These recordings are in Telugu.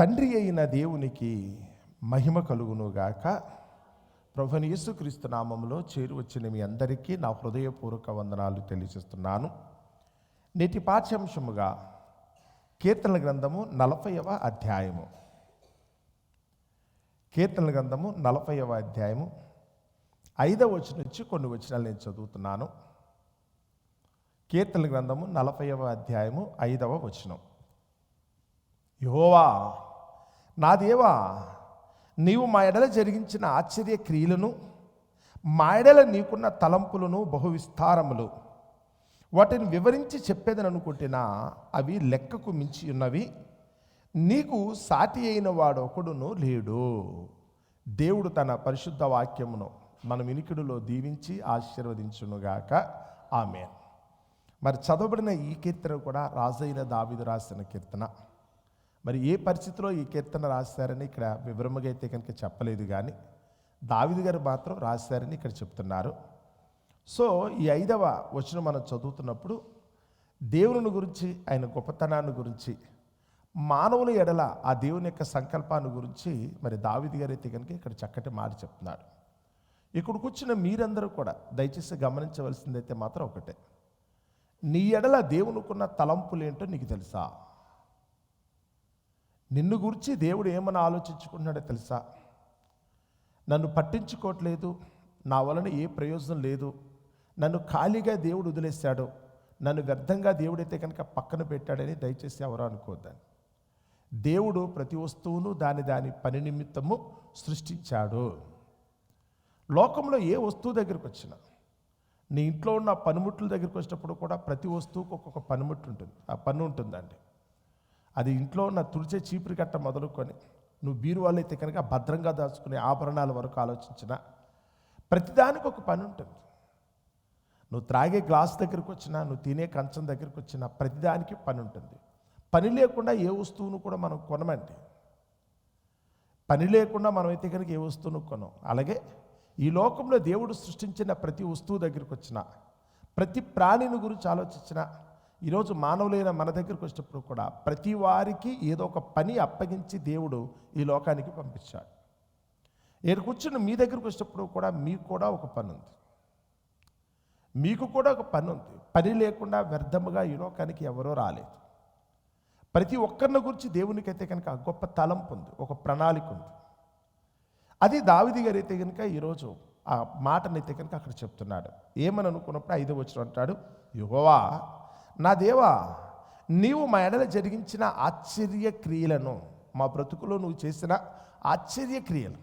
తండ్రి అయిన దేవునికి మహిమ కలుగునుగాక. ప్రభుని యేసుక్రీస్తు నామంలో చేరువచ్చిన మీ అందరికీ నా హృదయపూర్వక వందనాలు తెలియజేస్తున్నాను. నేటి పాఠ్యాంశముగా కీర్తన గ్రంథము నలభైవ అధ్యాయము. కీర్తన గ్రంథము నలభైవ అధ్యాయము. ఐదవ వచ్చిన నుంచి కొన్ని వచనాలు నేను చదువుతున్నాను. కీర్తన గ్రంథము నలభైవ అధ్యాయము ఐదవ వచనం. యోవా నా దేవా నీవు మా ఎడల జరిగించిన ఆశ్చర్య క్రియలను మా ఎడల నీకున్న తలంపులను బహువిస్తారములు. వాటిని వివరించి చెప్పేదని అనుకుంటున్నా అవి లెక్కకు మించి ఉన్నవి. నీకు సాటి అయిన వాడు ఒకడును లేడు. దేవుడు తన పరిశుద్ధ వాక్యమును మన వినికిడిలో దీవించి ఆశీర్వదించునుగాక. ఆమె మరి చదవబడిన ఈ కీర్తన కూడా రాజైన దావిదు రాసిన కీర్తన. మరి ఏ పరిస్థితిలో ఈ కీర్తన రాశారని ఇక్కడ వివరముగా అయితే కనుక చెప్పలేదు కానీ దావిది గారు మాత్రం రాశారని ఇక్కడ చెప్తున్నారు. సో ఈ ఐదవ వచనం మనం చదువుతున్నప్పుడు దేవుని గురించి ఆయన గొప్పతనాన్ని గురించి మానవుల ఎడల ఆ దేవుని యొక్క సంకల్పాన్ని గురించి మరి దావిది గారు అయితే కనుక ఇక్కడ చక్కటి మాట చెప్తున్నాడు ఇక్కడ కూర్చున్న మీరందరూ కూడా దయచేసి గమనించవలసిందైతే మాత్రం ఒకటే. నీ ఎడల దేవునికున్న తలంపులేంటో నీకు తెలుసా? నిన్ను గురించి దేవుడు ఏమని ఆలోచించుకుంటున్నాడో తెలుసా? నన్ను పట్టించుకోవట్లేదు. నా వలన ఏ ప్రయోజనం లేదు. నన్ను ఖాళీగా దేవుడు వదిలేశాడు. నన్ను వ్యర్థంగా దేవుడైతే కనుక పక్కన పెట్టాడని దయచేసి ఎవరు అనుకోద్దాన్ని దేవుడు ప్రతి వస్తువును దాని దాని పని నిమిత్తము సృష్టించాడు. లోకంలో ఏ వస్తువు దగ్గరికి వచ్చినా నీ ఇంట్లో ఉన్న పనిముట్ల దగ్గరికి వచ్చినప్పుడు కూడా ప్రతి వస్తువుకు ఒక్కొక్క పనిముట్టు ఉంటుంది. ఆ పని ఉంటుందండి. అది ఇంట్లో ఉన్న తుడిచే చీపురు కట్ట మొదలుకొని నువ్వు బీరువాళ్ళు అయితే కనుక భద్రంగా దాచుకునే ఆభరణాల వరకు ఆలోచించిన ప్రతిదానికి ఒక పని ఉంటుంది. నువ్వు త్రాగే గ్లాస్ దగ్గరికి వచ్చినా నువ్వు తినే కంచం దగ్గరికి వచ్చినా ప్రతిదానికి పని ఉంటుంది. పని లేకుండా ఏ వస్తువును కూడా మనం కొనమండి. పని లేకుండా మనం అయితే కనుక ఏ వస్తువును కొనం అలాగే ఈ లోకంలో దేవుడు సృష్టించిన ప్రతి వస్తువు దగ్గరికి వచ్చిన ప్రతి ప్రాణిని గురించి ఆలోచించిన ఈరోజు మానవులైన మన దగ్గరికి వచ్చినప్పుడు కూడా ప్రతి వారికి ఏదో ఒక పని అప్పగించి దేవుడు ఈ లోకానికి పంపించాడు. నేను కూర్చుని మీ దగ్గరికి వచ్చినప్పుడు కూడా మీకు కూడా ఒక పని ఉంది. మీకు కూడా ఒక పని ఉంది. పని లేకుండా వ్యర్థముగా ఈ లోకానికి ఎవరో రాలేదు. ప్రతి ఒక్కరిని గురించి దేవునికైతే కనుక గొప్ప తలంపు ఉంది ఒక ప్రణాళిక ఉంది. అది దావిది గారు అయితే కనుక ఈరోజు ఆ మాటనైతే కనుక అక్కడ చెప్తున్నాడు. ఏమని అనుకున్నప్పుడు ఐదో వచ్చిన అంటాడు యువవా నా దేవా నీవు మా ఎడల జరిగించిన ఆశ్చర్య క్రియలను మా బ్రతుకులో నువ్వు చేసిన ఆశ్చర్య క్రియలు.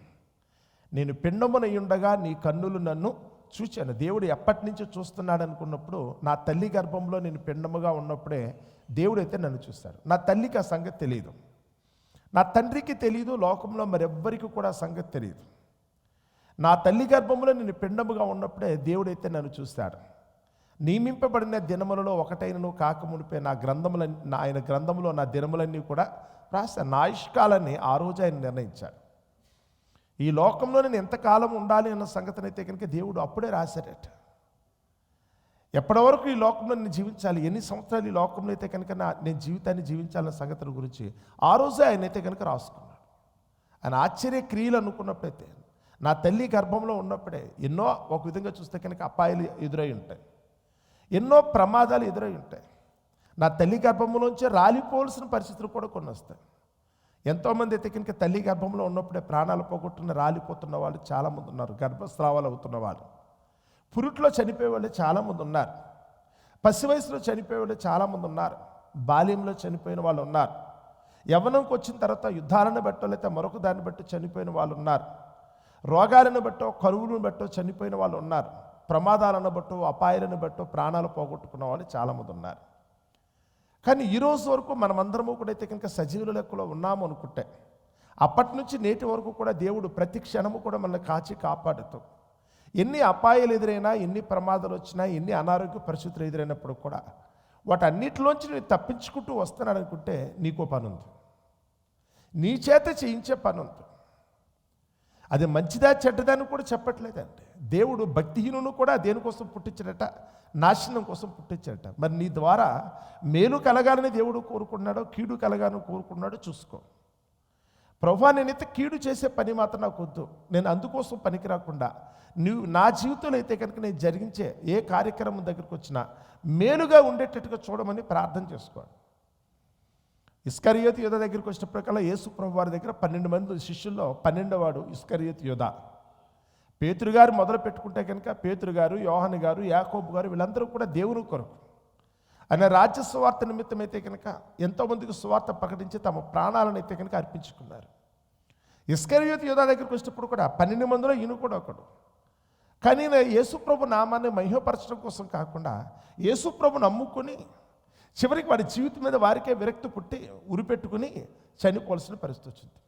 నేను పిండమునయ్యుండగా నీ కన్నులు నన్ను చూచాను. దేవుడు ఎప్పటి నుంచో చూస్తున్నాడు అనుకున్నప్పుడు నా తల్లి గర్భంలో నేను పిండముగా ఉన్నప్పుడే దేవుడు అయితే నన్ను చూస్తాడు. నా తల్లికి ఆ సంగతి తెలియదు. నా తండ్రికి తెలియదు లోకంలో మరెవ్వరికి కూడా సంగతి తెలియదు. నా తల్లి గర్భంలో నేను పిండముగా ఉన్నప్పుడే దేవుడైతే నన్ను చూస్తాడు. నియమింపబడిన దినములలో ఒకటైనను కాకమునిపై నా గ్రంథముల నా ఆయన గ్రంథంలో నా దినములన్నీ కూడా రాశాను నా ఆయుష్కాలాన్ని ఆ రోజు ఆయన నిర్ణయించాడు. ఈ లోకంలో నేను ఎంతకాలం ఉండాలి అన్న సంగతిని అయితే కనుక దేవుడు అప్పుడే రాశాడట. ఎప్పటి వరకు ఈ లోకంలో నేను జీవించాలి ఎన్ని సంవత్సరాలు ఈ లోకంలో అయితే కనుక నా నేను జీవితాన్ని జీవించాలన్న సంగతిని గురించి ఆ రోజే ఆయన అయితే కనుక రాసుకున్నాడు. ఆయన ఆశ్చర్య క్రియలు అనుకున్నప్పుడైతే నా తల్లి గర్భంలో ఉన్నప్పుడే ఎన్నో ఒక విధంగా చూస్తే కనుక అపాయాలు ఎదురై ఉంటాయి. ఎన్నో ప్రమాదాలు ఎదురై ఉంటాయి. నా తల్లి గర్భంలోంచి రాలిపోవలసిన పరిస్థితులు కూడా కొన్ని వస్తాయి. ఎంతోమంది అయితే కనుక తల్లి గర్భంలో ఉన్నప్పుడే ప్రాణాలు పోగొట్టున్న రాలిపోతున్న వాళ్ళు చాలామంది ఉన్నారు. గర్భస్రావాలు అవుతున్న వాళ్ళు. పురుట్లో చనిపోయే వాళ్ళు చాలామంది ఉన్నారు. పసి వయసులో చనిపోయే వాళ్ళు చాలామంది ఉన్నారు. బాల్యంలో చనిపోయిన వాళ్ళు ఉన్నారు. యవ్వనంకి వచ్చిన తర్వాత యుద్ధాలను బట్టో లేకపోతే మరొక దాన్ని బట్టి చనిపోయిన వాళ్ళు ఉన్నారు. రోగాలను బట్టో కరువులను బట్టో చనిపోయిన వాళ్ళు ఉన్నారు. ప్రమాదాలను బట్టు అపాయాలను బట్టో ప్రాణాలు పోగొట్టుకున్న వాళ్ళు చాలామంది ఉన్నారు. కానీ ఈరోజు వరకు మనమందరము కూడా అయితే కనుక సజీవుల లెక్కలో ఉన్నాము అనుకుంటే అప్పటి నుంచి నేటి వరకు కూడా దేవుడు ప్రతి క్షణము కూడా మనల్ని కాచి కాపాడుతూ ఎన్ని అపాయాలు ఎదురైనా ఎన్ని ప్రమాదాలు వచ్చినా ఎన్ని అనారోగ్య పరిస్థితులు ఎదురైనప్పుడు కూడా వాటన్నిటిలోంచి నేను తప్పించుకుంటూ వస్తున్నాను అనుకుంటే నీకో పని ఉంది నీ చేత చేయించే పని ఉంది అది మంచిదా చెడ్డదని కూడా చెప్పట్లేదండి. దేవుడు భక్తిహీనును కూడా దేనికోసం పుట్టించాడట? నాశనం కోసం పుట్టించాడట. మరి నీ ద్వారా మేలు కలగాలని దేవుడు కోరుకున్నాడో కీడు కలగాలని కోరుకున్నాడో చూసుకో. ప్రభా నేనైతే కీడు చేసే పని మాత్రం నాకు వద్దు. నేను అందుకోసం పనికి రాకుండా నువ్వు నా జీవితంలో అయితే కనుక నేను జరిగించే ఏ కార్యక్రమం దగ్గరికి వచ్చినా మేలుగా ఉండేటట్టుగా చూడమని ప్రార్థన చేసుకోండి ఇస్కరియోతి యోధ దగ్గరికి వచ్చినప్పటికల్లా యేసు ప్రభు వారి దగ్గర పన్నెండు మంది శిష్యుల్లో పన్నెండవాడు ఇస్కరియోతి యోధ. పేతురు గారు మొదలు పెట్టుకుంటే కనుక పేతురు గారు యోహాన్ గారు యాకోబు గారు వీళ్ళందరూ కూడా దేవుని కొరకు. ఆయన రాజ్య సువార్త నిమిత్తం అయితే కనుక ఎంతోమందికి సువార్త ప్రకటించి తమ ప్రాణాలను అయితే కనుక అర్పించుకున్నారు. ఇస్కరియోత్ యోధా దగ్గరికి వచ్చినప్పుడు కూడా పన్నెండు మందిలో ఈయన కూడా ఒకడు. కానీ యేసుప్రభు నామాన్ని మహిమపరచడం కోసం కాకుండా యేసుప్రభు నమ్ముకొని చివరికి వాడి జీవితం మీద వారికే విరక్తి పుట్టి ఉరిపెట్టుకుని చనిపోవాల్సిన పరిస్థితి వచ్చింది.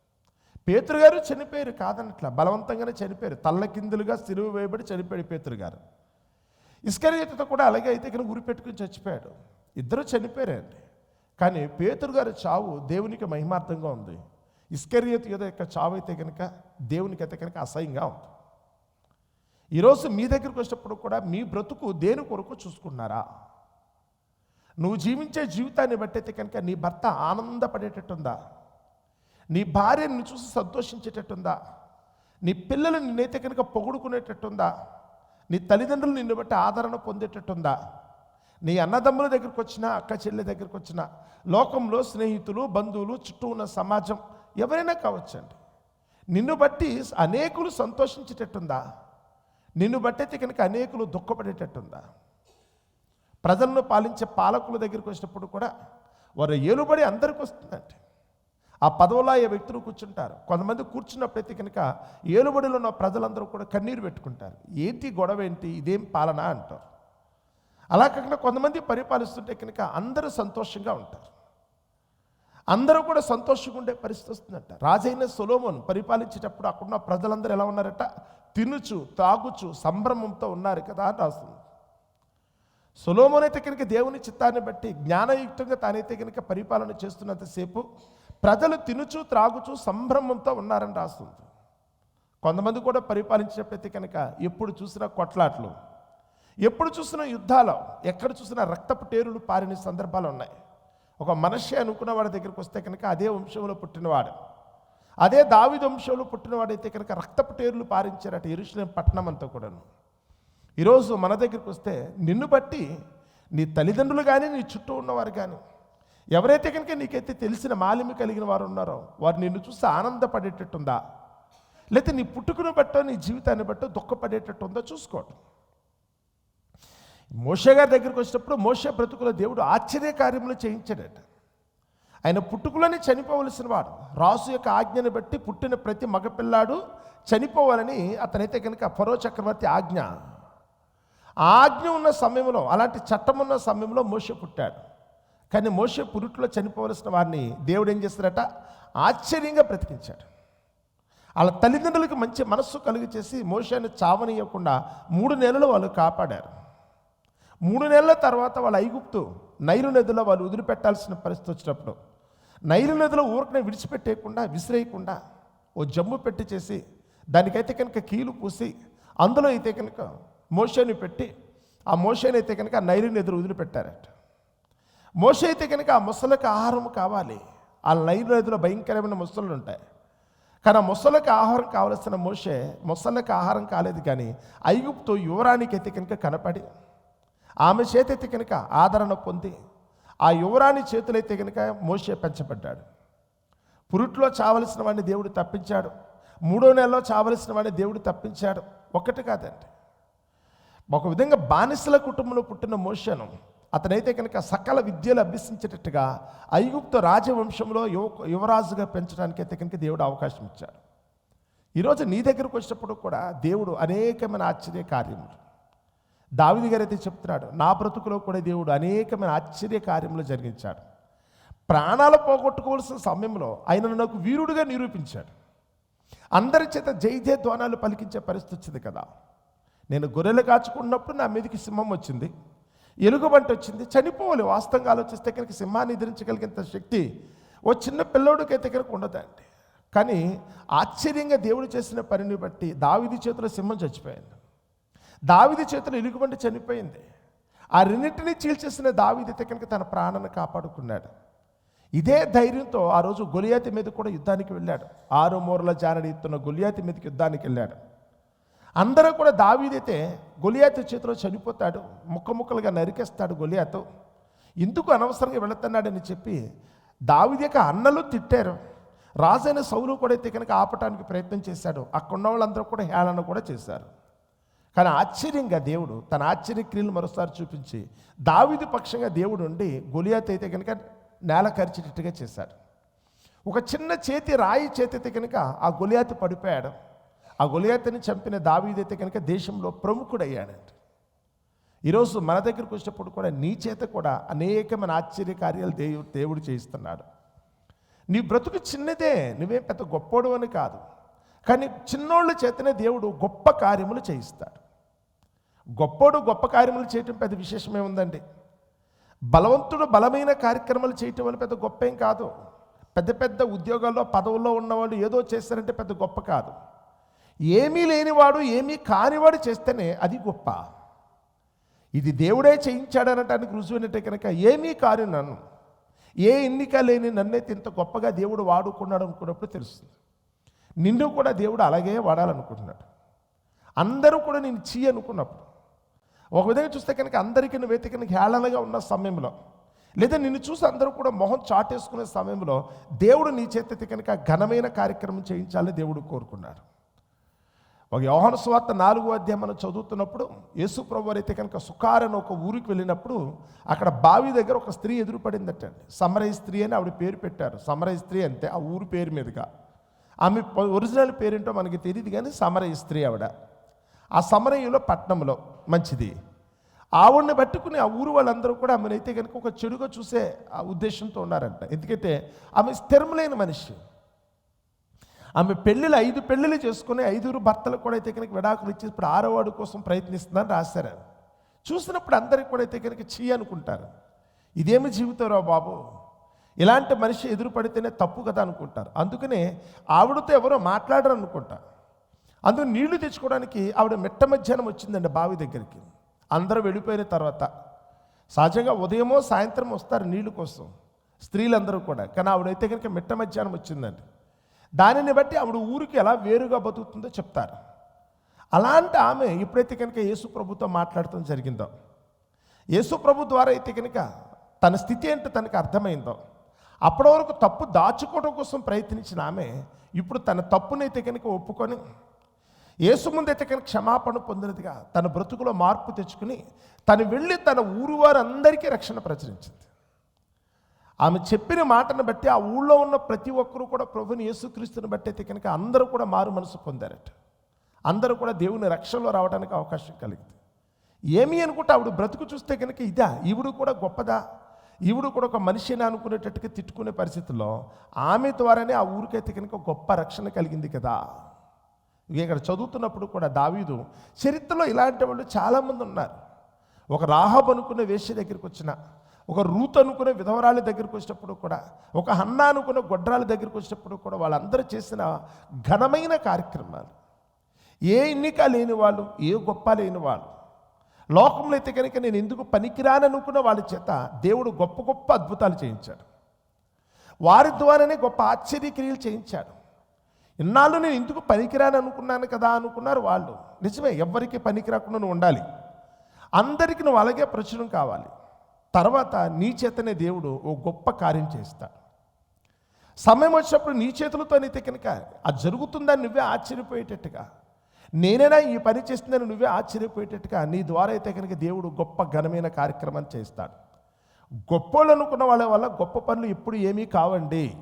పేతురు గారు చనిపోయారు కాదనట్లా బలవంతంగానే చనిపోయారు. తల్లకిందులుగా సిలువ వేయబడి చనిపోయాడు పేతురు గారు. ఇస్కరియోతుతో కూడా అలాగే అయితే ఇక్కడ ఉరి పెట్టుకుని చచ్చిపోయాడు. ఇద్దరు చనిపోయారండి కానీ పేతురు గారి చావు దేవునికి మహిమార్థంగా ఉంది. ఇస్కరియత ఏదో యొక్క చావు అయితే కనుక దేవునికి అయితే కనుక అసహ్యంగా ఉంది. ఈరోజు మీ దగ్గరికి వచ్చినప్పుడు కూడా మీ బ్రతుకు దేని కొరకు చూసుకున్నారా? నువ్వు జీవించే జీవితాన్ని బట్టి అయితే కనుక నీ భర్త ఆనందపడేటట్టుందా? నీ భార్య నిన్ను చూసి సంతోషించేటట్టుందా? నీ పిల్లలు నిన్నైతే కనుక పొగుడుకునేటట్టుందా? నీ తల్లిదండ్రులు నిన్ను బట్టి ఆదరణ పొందేటట్టుందా? నీ అన్నదమ్ముల దగ్గరికి వచ్చినా అక్క చెల్లె దగ్గరికి వచ్చినా లోకంలో స్నేహితులు బంధువులు చుట్టూ ఉన్న సమాజం ఎవరైనా కావచ్చండి. నిన్ను బట్టి అనేకులు సంతోషించేటట్టుందా? నిన్ను బట్టయితే కనుక అనేకులు దుఃఖపడేటట్టుందా? ప్రజలను పాలించే పాలకుల దగ్గరికి వచ్చినప్పుడు కూడా వారు ఏలుబడి అందరికి వస్తుందంటే ఆ పదవులో ఏ వ్యక్తులు కూర్చుంటారు. కొంతమంది కూర్చున్నప్పుడైతే కనుక ఏలుబడిలో ఉన్న ప్రజలందరూ కూడా కన్నీరు పెట్టుకుంటారు. ఏంటి గొడవ ఏంటి? ఇదేం పాలన అంటారు. అలా కాకుండా కొంతమంది పరిపాలిస్తుంటే కనుక అందరూ సంతోషంగా ఉంటారు. అందరూ కూడా సంతోషంగా ఉండే పరిస్థితి వస్తుందంట. రాజైన సొలోమోన్ పరిపాలించేటప్పుడు అక్కడున్న ప్రజలందరూ ఎలా ఉన్నారట? తినుచు తాగుచు సంభ్రమంతో ఉన్నారు కదా అని రాస్తుంది. సొలోమోన్ అయితే కనుక దేవుని చిత్తాన్ని బట్టి జ్ఞానయుక్తంగా తానైతే కనుక పరిపాలన చేస్తున్నంతసేపు ప్రజలు తినుచు త్రాగుచు సంభ్రమంతో ఉన్నారని రాస్తుంది. కొంతమంది కూడా పరిపాలించినప్పుడైతే కనుక ఎప్పుడు చూసినా కొట్లాట్లు ఎప్పుడు చూసినా యుద్ధాలు ఎక్కడ చూసినా రక్తపు టేరులు పారిన సందర్భాలు ఉన్నాయి. ఒక మనిషి అనుకున్న వాడి దగ్గరికి వస్తే కనుక అదే వంశంలో పుట్టినవాడు అదే దావిద వంశంలో పుట్టినవాడైతే కనుక రక్తపు టేరులు పారించారట ఇరుషులేం పట్టణం అంతా కూడాను. ఈరోజు మన దగ్గరికి వస్తే నిన్ను బట్టి నీ తల్లిదండ్రులు కానీ నీ చుట్టూ ఉన్నవారు కానీ ఎవరైతే కనుక నీకైతే తెలిసిన మాలిమి కలిగిన వారు ఉన్నారో వారు నిన్ను చూసి ఆనందపడేటట్టుందా? లేకపోతే నీ పుట్టుకను బట్టో నీ జీవితాన్ని బట్టో దుఃఖపడేటట్టుందో? చూసుకోవటం మోషే గారి దగ్గరికి వచ్చినప్పుడు మోషే బ్రతుకుల దేవుడు ఆశ్చర్య కార్యములు చేయించాడట. ఆయన పుట్టుకలోనే చనిపోవలసిన వాడు. రాసు యొక్క ఆజ్ఞను బట్టి పుట్టిన ప్రతి మగపిల్లాడు చనిపోవాలని అతనైతే కనుక ఫరో చక్రవర్తి ఆజ్ఞ. ఆ ఆజ్ఞ ఉన్న సమయంలో అలాంటి చట్టం ఉన్న సమయంలో మోషే పుట్టాడు. కానీ మోసే పురుట్లో చనిపోవలసిన వారిని దేవుడు ఏం చేస్తారట ఆశ్చర్యంగా బ్రతికించాడు. వాళ్ళ తల్లిదండ్రులకు మంచి మనస్సు కలుగు చేసి మోసాన్ని చావనియకుండా మూడు నెలలు వాళ్ళు కాపాడారు. మూడు నెలల తర్వాత వాళ్ళు ఐగుప్తు నైరు నదిలో వాళ్ళు వదిలిపెట్టాల్సిన పరిస్థితి వచ్చినప్పుడు నైరు నదిలో ఊరికనే విడిచిపెట్టేయకుండా విసిరేయకుండా ఓ జమ్ము పెట్టి చేసి దానికైతే కనుక కీలు పూసి అందులో అయితే కనుక మోషని పెట్టి ఆ మోషని అయితే కనుక నైరు నదిలో వదిలిపెట్టారట. మోస అయితే కనుక ఆ ముసలకు ఆహారం కావాలి. ఆ నైలు భయంకరమైన ముసలు ఉంటాయి. కానీ ఆ ముసలకు ఆహారం కావలసిన మోషే ముసలకు ఆహారం కాలేదు కానీ ఐగుప్తు యువరానికి అయితే కనుక కనపడి ఆమె చేతైతే కనుక ఆదరణ పొంది ఆ యువరాణి చేతులైతే కనుక మోసే పెంచబడ్డాడు. పురుట్లో చావలసిన వాడిని దేవుడు తప్పించాడు. మూడో నెలలో చావలసిన వాడిని దేవుడు తప్పించాడు. ఒక్కటి కాదండి. ఒక విధంగా బానిసల కుటుంబంలో పుట్టిన మోషను అతనైతే కనుక సకల విద్యలు అభ్యసించేటట్టుగా ఐగుప్తు రాజవంశంలో యువ యువరాజుగా పెంచడానికి అయితే కనుక దేవుడు అవకాశం ఇచ్చాడు. ఈరోజు నీ దగ్గరకు వచ్చినప్పుడు కూడా దేవుడు అనేకమైన ఆశ్చర్య కార్యములు దావిది గారు అయితే చెప్తున్నాడు నా బ్రతుకులో కూడా దేవుడు అనేకమైన ఆశ్చర్య కార్యములు జరిగించాడు. ప్రాణాలు పోగొట్టుకోవాల్సిన సమయంలో ఆయన నాకు వీరుడుగా నిరూపించాడు. అందరి చేత జై ధ్వానాలు పలికించే పరిస్థితి వచ్చింది కదా. నేను గొర్రెలు కాచుకున్నప్పుడు నా మీదకి సింహం వచ్చింది. ఎలుగుబంటి వచ్చింది చనిపోవాలి. వాస్తవంగా ఆలోచిస్తే కనుక సింహాన్ని ఎదిరించగలిగేంత శక్తి ఓ చిన్న పిల్లోడికి దగ్గరకు కనుక ఉండదండి. కానీ ఆశ్చర్యంగా దేవుడు చేసిన పనిని బట్టి దావిది చేతిలో సింహం చచ్చిపోయింది. దావిది చేతిలో ఎలుగుబంటి చనిపోయింది. ఆ రెండింటినీ చీల్చేసిన దావిది అయితే కనుక తన ప్రాణాన్ని కాపాడుకున్నాడు. ఇదే ధైర్యంతో ఆ రోజు గొలియాతి మీద కూడా యుద్ధానికి వెళ్ళాడు. ఆరు మూరల జానడి ఎత్తున్న గొలియాతి మీదకి యుద్ధానికి వెళ్ళాడు. అందరూ కూడా దావీదైతే గొలియాతు చేతిలో చనిపోతాడు ముక్క ముక్కలుగా నరికేస్తాడు గొలియాతు. ఎందుకు అనవసరంగా వెళుతున్నాడని చెప్పి దావిది యొక్క అన్నలు తిట్టారు. రాజైన సౌలు కూడా అయితే కనుక ఆపటానికి ప్రయత్నం చేశాడు. అక్కడ ఉన్న వాళ్ళందరూ కూడా హేళన కూడా చేశారు. కానీ ఆశ్చర్యంగా దేవుడు తన ఆశ్చర్య క్రియలు మరోసారి చూపించి దావిది పక్షంగా దేవుడు ఉండి గొలియాత్ అయితే కనుక నేల కరిచేటట్టుగా చేశాడు. ఒక చిన్న చేతి రాయి చేతితే కనుక ఆ గొలియాతు పడిపోయాడు. ఆ గొలియాతని చంపిన దావీదైతే కనుక దేశంలో ప్రముఖుడయ్యాడంట. ఈరోజు మన దగ్గరకు వచ్చినప్పుడు కూడా నీ చేత కూడా అనేకమైన ఆశ్చర్య కార్యాలు దేవుడు దేవుడు చేయిస్తున్నాడు. నీ బ్రతుకు చిన్నదే నువ్వేం పెద్ద గొప్పోడు అని కాదు. కానీ చిన్నోళ్ళ చేతనే దేవుడు గొప్ప కార్యములు చేయిస్తాడు. గొప్పోడు గొప్ప కార్యములు చేయటం పెద్ద విశేషమే ఉందండి. బలవంతుడు బలమైన కార్యక్రమాలు చేయటం వల్ల పెద్ద గొప్ప ఏం కాదు. పెద్ద పెద్ద ఉద్యోగాల్లో పదవుల్లో ఉన్నవాళ్ళు ఏదో చేస్తారంటే పెద్ద గొప్ప కాదు. ఏమీ లేనివాడు ఏమీ కానివాడు చేస్తేనే అది గొప్ప. ఇది దేవుడే చేయించాడనటానికి రుజువైనట్టే కనుక ఏమీ కాని నన్ను ఏ ఎన్నిక లేని నన్నైతే ఇంత గొప్పగా దేవుడు వాడుకున్నాడు అనుకున్నప్పుడు తెలుస్తుంది. నిన్ను కూడా దేవుడు అలాగే వాడాలనుకుంటున్నాడు. అందరూ కూడా నేను చీ అనుకున్నప్పుడు ఒక విధంగా చూస్తే కనుక అందరికీ నువ్వు వెతికిన హేళనగా ఉన్న సమయంలో లేదా నిన్ను చూసి అందరూ కూడా మొహం చాటేసుకునే సమయంలో దేవుడు నీ చేతి కనుక ఘనమైన కార్యక్రమం చేయించాలని దేవుడు కోరుకున్నాడు. ఒక యోహన స్వార్త నాలుగో అధ్యాయం మనం చదువుతున్నప్పుడు యేసు ప్రభు అయితే కనుక సుకారని ఒక ఊరికి వెళ్ళినప్పుడు అక్కడ బావి దగ్గర ఒక స్త్రీ ఎదురుపడిందటండి సమరయ స్త్రీ అని ఆవిడ పేరు పెట్టారు. సమరయ స్త్రీ అంతే ఆ ఊరు పేరు మీదుగా. ఆమె ఒరిజినల్ పేరేంటో మనకి తెలియదు కానీ సమరయ స్త్రీ ఆవిడ. ఆ సమరయ్యలో పట్నంలో మంచిది. ఆవిడని పట్టుకుని ఆ ఊరు వాళ్ళందరూ కూడా ఆమెనైతే కనుక ఒక చెడుగా చూసే ఆ ఉద్దేశంతో ఉన్నారంట. ఎందుకంటే ఆమె స్థిరములైన మనిషి. ఆమె పెళ్ళిళ్ళు ఐదు పెళ్ళిళ్ళు చేసుకుని ఐదుగురు భర్తలు కూడా అయితే కనుక విడాకులు ఇచ్చి ఇప్పుడు ఆరవాడు కోసం ప్రయత్నిస్తుందని రాశారు చూసినప్పుడు అందరికి కూడా అయితే కనుక చీ అనుకుంటారు. ఇదేమి జీవితం రా బాబు? ఇలాంటి మనిషి ఎదురు పడితేనే తప్పు కదా అనుకుంటారు. అందుకనే ఆవిడతో ఎవరో మాట్లాడరు అనుకుంటా. అందుకు నీళ్ళు తెచ్చుకోవడానికి ఆవిడ మిట్ట మధ్యాహ్నం వచ్చిందండి బావి దగ్గరికి. అందరూ వెళ్ళిపోయిన తర్వాత. సహజంగా ఉదయమో సాయంత్రం వస్తారు నీళ్ళు కోసం. స్త్రీలందరూ కూడా. కానీ ఆవిడైతే కనుక మిట్ట మధ్యాహ్నం వచ్చిందండి. దానిని బట్టి ఆవిడ ఊరికి ఎలా వేరుగా బతుకుతుందో చెప్తారు. అలాంటి ఆమె ఎప్పుడైతే కనుక యేసు ప్రభుతో మాట్లాడటం జరిగిందో యేసు ప్రభు ద్వారా అయితే కనుక తన స్థితి ఏంటో తనకు అర్థమైందో అప్పటి వరకు తప్పు దాచుకోవడం కోసం ప్రయత్నించిన ఆమె ఇప్పుడు తన తప్పునైతే కనుక ఒప్పుకొని యేసు ముందైతే కనుక క్షమాపణ పొందినదిగా తన బ్రతుకులో మార్పు తెచ్చుకుని తను వెళ్ళి తన ఊరు వారందరికీ రక్షణ ప్రచురించింది. ఆమె చెప్పిన మాటను బట్టి ఆ ఊళ్ళో ఉన్న ప్రతి ఒక్కరూ కూడా ప్రభుని యేసుక్రీస్తుని బట్టి అయితే కనుక అందరూ కూడా మారు మనసు పొందారట. అందరూ కూడా దేవుని రక్షణలో రావడానికి అవకాశం కలిగింది. ఏమి అనుకుంటే ఆవిడ బ్రతుకు చూస్తే కనుక ఇదా ఈవిడు కూడా గొప్పదా? ఈవిడు కూడా ఒక మనిషిని అనుకునేటట్టుగా తిట్టుకునే పరిస్థితుల్లో ఆమె ద్వారానే ఆ ఊరికైతే కనుక గొప్ప రక్షణ కలిగింది కదా? ఇక ఇక్కడ చదువుతున్నప్పుడు కూడా దావీదు చరిత్రలో ఇలాంటి వాళ్ళు చాలామంది ఉన్నారు. ఒక రాహబ్ అనుకునే వేష దగ్గరికి వచ్చిన ఒక రూత్ అనుకునే విధవరాలి దగ్గరికి వచ్చినప్పుడు కూడా ఒక హన్నా అనుకునే గొడ్రాల దగ్గరికి వచ్చినప్పుడు కూడా వాళ్ళందరూ చేసిన ఘనమైన కార్యక్రమాలు. ఏ ఎన్నిక లేని వాళ్ళు ఏ గొప్ప లేని వాళ్ళు. లోకంలో అయితే కనుక నేను ఎందుకు పనికిరాననుకున్న వాళ్ళ చేత దేవుడు గొప్ప గొప్ప అద్భుతాలు చేయించాడు. వారి ద్వారానే గొప్ప ఆశ్చర్యక్రియలు చేయించాడు. ఇన్నాళ్ళు నేను ఎందుకు పనికిరాని అనుకున్నాను కదా అనుకున్నారు వాళ్ళు. నిజమే ఎవ్వరికి పనికిరాకుండా నువ్వు ఉండాలి. అందరికీ నువ్వు అలాగే ప్రచురం కావాలి. తర్వాత నీ చేతనే దేవుడు ఓ గొప్ప కార్యం చేస్తాడు. సమయం వచ్చినప్పుడు నీ చేతులతో అయితే కనుక అది జరుగుతుందని నువ్వే ఆశ్చర్యపోయేటట్టుగా. నేనైనా ఈ పని చేస్తుందని నువ్వే ఆశ్చర్యపోయేటట్టుగా నీ ద్వారా అయితే కనుక దేవుడు గొప్ప ఘనమైన కార్యక్రమం చేస్తాడు. గొప్పోళ్ళు అనుకున్న వాళ్ళ వల్ల గొప్ప పనులు ఎప్పుడు ఏమీ కావండి.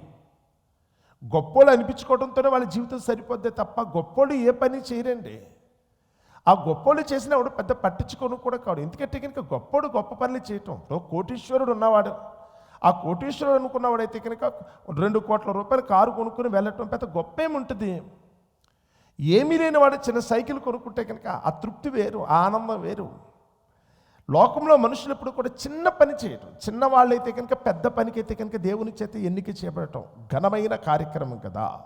గొప్పోళ్ళు అనిపించుకోవడంతోనే వాళ్ళ జీవితం సరిపోద్ది తప్ప గొప్పోళ్ళు ఏ పని చేయరండి. ఆ గొప్పలు చేసిన వాడు పెద్ద పట్టించుకొని కూడా కాడు. ఎందుకంటే కనుక గొప్పోడు గొప్ప పనులు చేయటం. కోటీశ్వరుడు ఉన్నవాడు. ఆ కోటీశ్వరుడు అనుకున్నవాడైతే కనుక రెండు కోట్ల రూపాయలు కారు కొనుక్కుని వెళ్ళటం పెద్ద గొప్ప ఏముంటుంది ఏమీ లేని వాడు చిన్న సైకిల్ కొనుక్కుంటే కనుక ఆ తృప్తి వేరు ఆనందం వేరు. లోకంలో మనుషులు ఎప్పుడు కూడా చిన్న పని చేయటం. చిన్న వాళ్ళైతే కనుక పెద్ద పనికి అయితే కనుక దేవుని చేత ఎన్నిక చేపడటం ఘనమైన కార్యక్రమం కదా.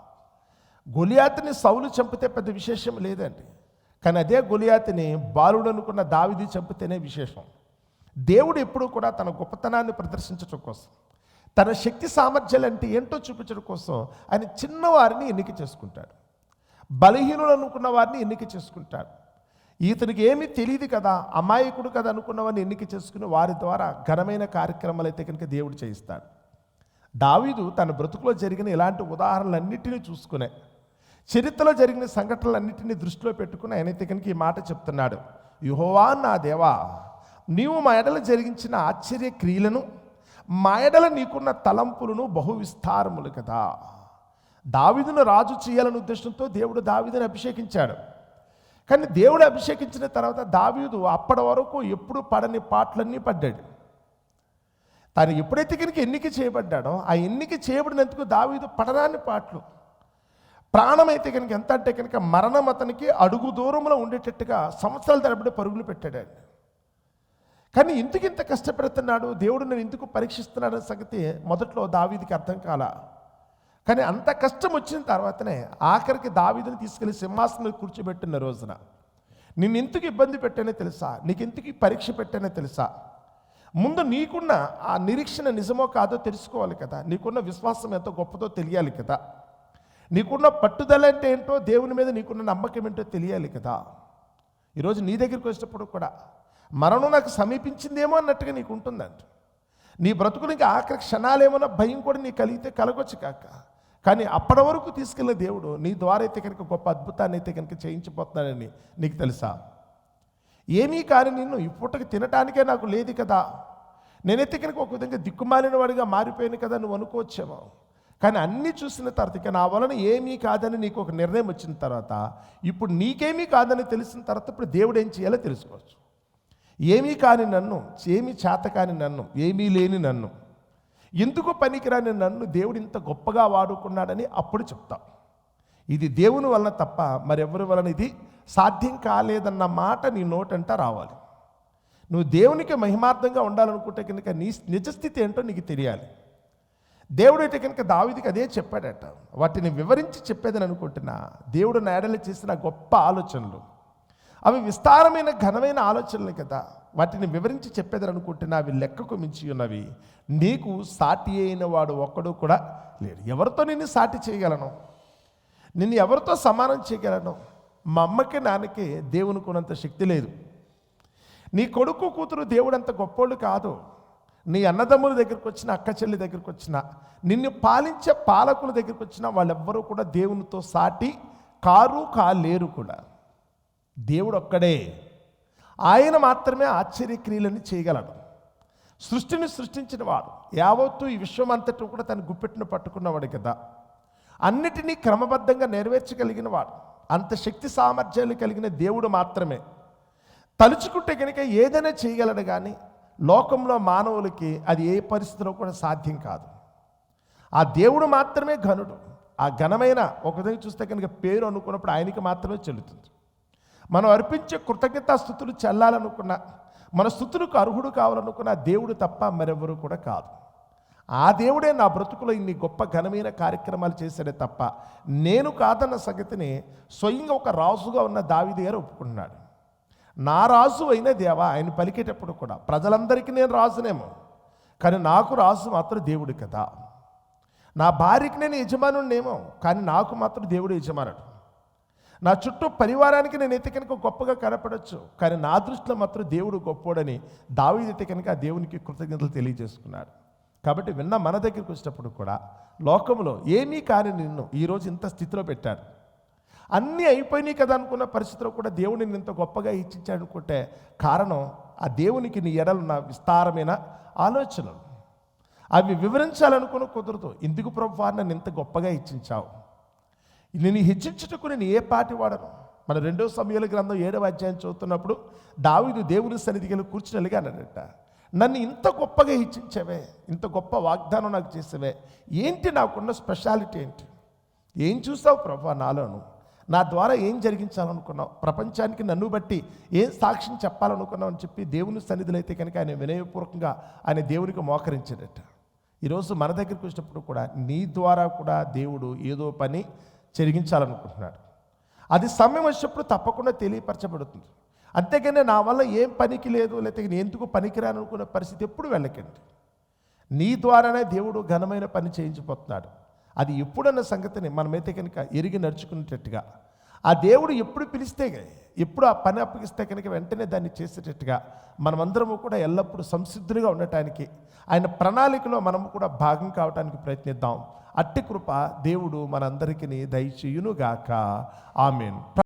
గొలియాతిని సౌలు చంపితే పెద్ద విశేషం లేదండి. కానీ అదే గొలియాతిని బాలుడు అనుకున్న దావిది చంపితేనే విశేషం. దేవుడు ఎప్పుడూ కూడా తన గొప్పతనాన్ని ప్రదర్శించడం కోసం తన శక్తి సామర్థ్యాలు అంటే ఏంటో చూపించడం కోసం ఆయన చిన్నవారిని ఎన్నిక చేసుకుంటాడు. బలహీనులు అనుకున్న వారిని ఎన్నిక చేసుకుంటాడు. ఇతనికి ఏమీ తెలియదు కదా అమాయకుడు కదా అనుకున్నవారిని ఎన్నిక చేసుకుని వారి ద్వారా ఘనమైన కార్యక్రమాలు అయితే కనుక దేవుడు చేయిస్తాడు. దావీదు తన బ్రతుకులో జరిగిన ఇలాంటి ఉదాహరణలన్నింటినీ చూసుకునే చరిత్రలో జరిగిన సంఘటనలన్నింటినీ దృష్టిలో పెట్టుకుని ఆయన కనుక ఈ మాట చెప్తున్నాడు. యుహోవా నా దేవా నీవు మా ఎడల జరిగించిన ఆశ్చర్య క్రియలను మా ఎడల నీకున్న తలంపులను బహు విస్తారములు కదా. దావీదును రాజు చేయాలనే ఉద్దేశంతో దేవుడు దావీదుని అభిషేకించాడు. కానీ దేవుడు అభిషేకించిన తర్వాత దావీదు అప్పటి వరకు ఎప్పుడు పడని పాటలన్నీ పడ్డాడు. తను ఎప్పుడైతే కనుక ఎన్నిక చేయబడ్డాడో ఆ ఎన్నిక చేయబడినందుకు దావీదు పడరాని పాటలు. ప్రాణమైతే కనుక ఎంత అంటే కనుక మరణం అతనికి అడుగు దూరంలో ఉండేటట్టుగా సంవత్సరాల తరబడి పరుగులు పెట్టాడు ఆయన. కానీ ఇందుకు ఇంత కష్టపెడుతున్నాడు? దేవుడు నేను ఎందుకు పరీక్షిస్తున్నాడు సంగతి మొదట్లో దావీదికి అర్థం కాల. కానీ అంత కష్టం వచ్చిన తర్వాతనే ఆఖరికి దావీదిని తీసుకెళ్ళి సింహాసనం కూర్చోబెట్టిన రోజున నిన్ను ఎందుకు ఇబ్బంది పెట్టానో తెలుసా? నీకు ఎందుకు పరీక్ష పెట్టానో తెలుసా? ముందు నీకున్న ఆ నిరీక్షణ నిజమో కాదో తెలుసుకోవాలి కదా. నీకున్న విశ్వాసం ఎంతో గొప్పదో తెలియాలి కదా. నీకున్న పట్టుదల అంటే ఏంటో దేవుని మీద నీకున్న నమ్మకం ఏంటో తెలియాలి కదా. ఈరోజు నీ దగ్గరికి వచ్చినప్పుడు కూడా మరణం నాకు సమీపించిందేమో అన్నట్టుగా నీకు ఉంటుందంట. నీ బ్రతుకునికి ఆఖరి క్షణాలేమన్నా భయం కూడా నీకు కలిగితే కలగొచ్చు కాక. కానీ అప్పటి వరకు తీసుకెళ్ళే దేవుడు నీ ద్వారా అయితే కనుక గొప్ప అద్భుతాన్ని అయితే కనుక చేయించిపోతున్నాడని నీకు తెలుసా? ఏమీ కానీ నిన్ను ఈ పూటకి తినటానికే నాకు లేదు కదా. నేనైతే కనుక ఒక విధంగా దిక్కుమాలిన వాడిగా మారిపోయాను కదా నువ్వు అనుకోవచ్చేమో. కానీ అన్నీ చూసిన తర్వాత ఇక నా వలన ఏమీ కాదని నీకు ఒక నిర్ణయం వచ్చిన తర్వాత ఇప్పుడు నీకేమీ కాదని తెలిసిన తర్వాత ఇప్పుడు దేవుడు ఏం చేయాలో తెలుసుకోవచ్చు. ఏమీ కాని నన్ను ఏమీ చేత కాని నన్ను ఏమీ లేని నన్ను ఎందుకు పనికిరాని నన్ను దేవుడు ఇంత గొప్పగా వాడుకున్నాడని అప్పుడు చెప్తాం. ఇది దేవుని వలన తప్ప మరెవరి వలన ఇది సాధ్యం కాలేదన్న మాట నీ నోటంట రావాలి. నువ్వు దేవునికి మహిమార్థంగా ఉండాలనుకుంటే కనుక నీ నిజస్థితి ఏంటో నీకు తెలియాలి. దేవుడు అయితే కనుక దావిదికి అదే చెప్పాడట. వాటిని వివరించి చెప్పేదని అనుకుంటున్నా. దేవుడు నేడలు చేసిన గొప్ప ఆలోచనలు. అవి విస్తారమైన ఘనమైన ఆలోచనలు కదా. వాటిని వివరించి చెప్పేదని అనుకుంటున్నా. అవి లెక్కకు మించి ఉన్నవి. నీకు సాటి అయిన వాడు ఒక్కడు కూడా లేడు. ఎవరితో నిన్ను సాటి చేయగలను? నిన్ను ఎవరితో సమానం చేయగలను? మా అమ్మకి నాన్నకి దేవునికి ఉన్నంత శక్తి లేదు. నీ కొడుకు కూతురు దేవుడు అంత గొప్పోళ్ళు కాదు. నీ అన్నదమ్ముల దగ్గరికి వచ్చిన అక్క చెల్లి దగ్గరికి వచ్చిన నిన్ను పాలించే పాలకుల దగ్గరికి వచ్చిన వాళ్ళెవ్వరూ కూడా దేవునితో సాటి కారు కాలేరు కూడా. దేవుడు ఒక్కడే. ఆయన మాత్రమే ఆశ్చర్యక్రియలను చేయగలడు. సృష్టిని సృష్టించిన వాడు. యావత్తు ఈ విశ్వం అంతటి కూడా తన గుప్పెట్టును పట్టుకున్నవాడు కదా. అన్నిటినీ క్రమబద్ధంగా నెరవేర్చగలిగిన వాడు. అంత శక్తి సామర్థ్యాలు కలిగిన దేవుడు మాత్రమే. తలుచుకుంటే కనుక ఏదైనా చేయగలడు కానీ లోకంలో మానవులకి అది ఏ పరిస్థితిలో కూడా సాధ్యం కాదు. ఆ దేవుడు మాత్రమే ఘనుడు. ఆ ఘనమైన ఒక చూస్తే కనుక పేరు అనుకున్నప్పుడు ఆయనకి మాత్రమే చెల్లుతుంది. మనం అర్పించే కృతజ్ఞత స్థుతులు చెల్లాలనుకున్న మన స్థుతులకు అర్హుడు కావాలనుకున్న దేవుడు తప్ప మరెవరు కూడా కాదు. ఆ దేవుడే నా బ్రతుకులో ఇన్ని గొప్ప ఘనమైన కార్యక్రమాలు చేశాడే తప్ప నేను కాదన్న సంగతిని స్వయంగా ఒక రాజుగా ఉన్న దావిది గారు ఒప్పుకుంటున్నాడు. నా రాజు అయిన దేవా ఆయన పలికేటప్పుడు కూడా. ప్రజలందరికీ నేను రాజునేమో. కానీ నాకు రాజు మాత్రం దేవుడు కదా. నా భార్యకి నేను యజమానుడినేమో కానీ నాకు మాత్రం దేవుడు యజమానుడు. నా చుట్టూ పరివారానికి నేను ఎత్తి కనుక గొప్పగా కనపడవచ్చు కానీ నా దృష్టిలో మాత్రం దేవుడు గొప్పోడని దావీదైతే కనుక ఆ దేవునికి కృతజ్ఞతలు తెలియజేసుకున్నాడు. కాబట్టి విన్న మన దగ్గరికి వచ్చినప్పుడు కూడా లోకంలో ఏమీ కాని నిన్ను ఈరోజు ఇంత స్థితిలో పెట్టాడు. అన్నీ అయిపోయినాయి కదా అనుకున్న పరిస్థితిలో కూడా దేవుడిని ఇంత గొప్పగా ఇచ్చించాడు అనుకుంటే కారణం ఆ దేవునికి నీ ఎడలున్న విస్తారమైన ఆలోచనలు. అవి వివరించాలనుకున్న కుదరదు ఎందుకు ప్రభు నన్ను ఇంత గొప్పగా ఇచ్చించావు నేను హెచ్చించుటకు నేను ఏ పాటి వాడను? మన రెండో సమయాల గ్రంథం ఏడవ అధ్యాయం చదువుతున్నప్పుడు దావిదు దేవుని సన్నిధికి వెళ్ళి కూర్చుని అడిగానట నన్ను ఇంత గొప్పగా హెచ్చించవే ఇంత గొప్ప వాగ్దానం నాకు చేసేవే ఏంటి నాకున్న స్పెషాలిటీ ఏంటి? ఏం చూసావు ప్రభా నాలోను? నా ద్వారా ఏం జరిగించాలనుకున్నావు? ప్రపంచానికి నన్ను బట్టి ఏం సాక్ష్యం చెప్పాలనుకున్నావు అని చెప్పి దేవుని సన్నిధిలో అయితే కనుక ఆయన వినయపూర్వకంగా ఆయన దేవునికి మోకరించాడట. ఈరోజు మన దగ్గరికి వచ్చినప్పుడు కూడా నీ ద్వారా కూడా దేవుడు ఏదో పని జరిగించాలనుకుంటున్నాడు. అది సమయం వచ్చినప్పుడు తప్పకుండా తెలియపరచబడుతుంది. అంతేగానే నా వల్ల ఏం పనికి లేదు లేకపోతే నేను ఎందుకు పనికిరాను అనుకునే పరిస్థితి ఎప్పుడు వెళ్ళకండి. నీ ద్వారానే దేవుడు ఘనమైన పని చేయించిపోతున్నాడు. అది ఎప్పుడన్న సంగతిని మనమైతే కనుక ఎరిగి నడుచుకునేటట్టుగా ఆ దేవుడు ఎప్పుడు పిలిస్తే ఎప్పుడు ఆ పని అప్పగిస్తే కనుక వెంటనే దాన్ని చేసేటట్టుగా మనమందరము కూడా ఎల్లప్పుడూ సంసిద్ధులుగా ఉండటానికి ఆయన ప్రణాళికలో మనము కూడా భాగం కావడానికి ప్రయత్నిద్దాం. అట్టి కృప దేవుడు మనందరికీ దయచేయునుగాక. ఆమెను.